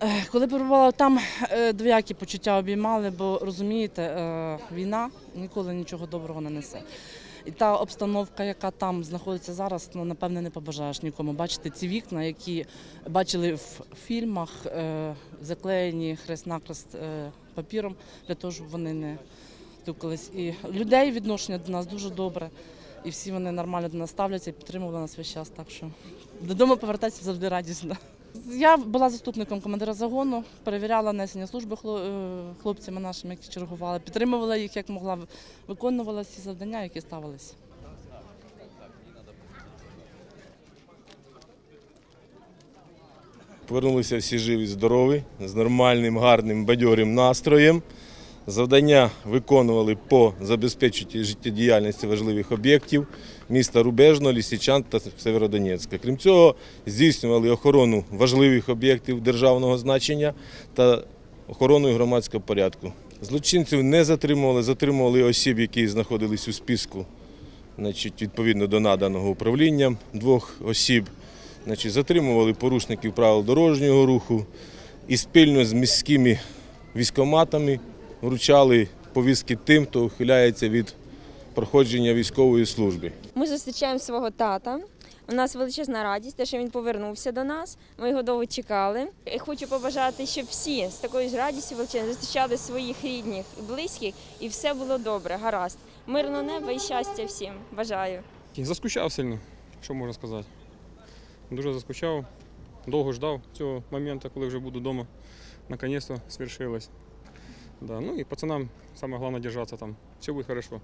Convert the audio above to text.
Е, Коли перебувала там, е, двоякі почуття обіймали, бо розумієте, е, війна ніколи нічого доброго не несе. І та обстановка, яка там знаходиться зараз, ну напевне не побажаєш нікому. Бачити ці вікна, які бачили в фільмах, заклеєні хрест-накрест папіром, для того, щоб вони не стукались. І людей відношення до нас дуже добре. І всі вони нормально до нас ставляться і підтримували нас весь час. Так що додому повертатися завжди радісно. Я була заступником командира загону, перевіряла несення служби е, хлопцями нашими, які чергували, підтримувала їх як могла, виконувала всі завдання, які ставилися. Повернулися всі живі, здорові, з нормальним, гарним, бадьорим настроєм. Завдання виконували по забезпеченню життєдіяльності важливих об'єктів міста Рубежного, Лісичан та Северодонецька. Крім цього, здійснювали охорону важливих об'єктів державного значення та охороною громадського порядку. Злочинців не затримували, затримували осіб, які знаходились у списку значить, відповідно до наданого управлінням двох осіб. Значить, затримували порушників правил дорожнього руху і спільно з міськими військоматами вручали повістки тим, хто ухиляється від проходження військової служби. Ми зустрічаємо свого тата. У нас величезна радість, те, що він повернувся до нас. Ми його довго чекали. І хочу побажати, щоб всі з такою ж радістю величезною зустрічали своїх рідних і близьких, і все було добре, гаразд. Мирного неба і щастя всім. Бажаю. Заскучав сильно, що можна сказати. Дуже заскучав, довго ждав цього моменту, коли вже буду вдома. Наконец-то свершилось. Да. Ну и пацанам самое главное держаться там. Все будет хорошо.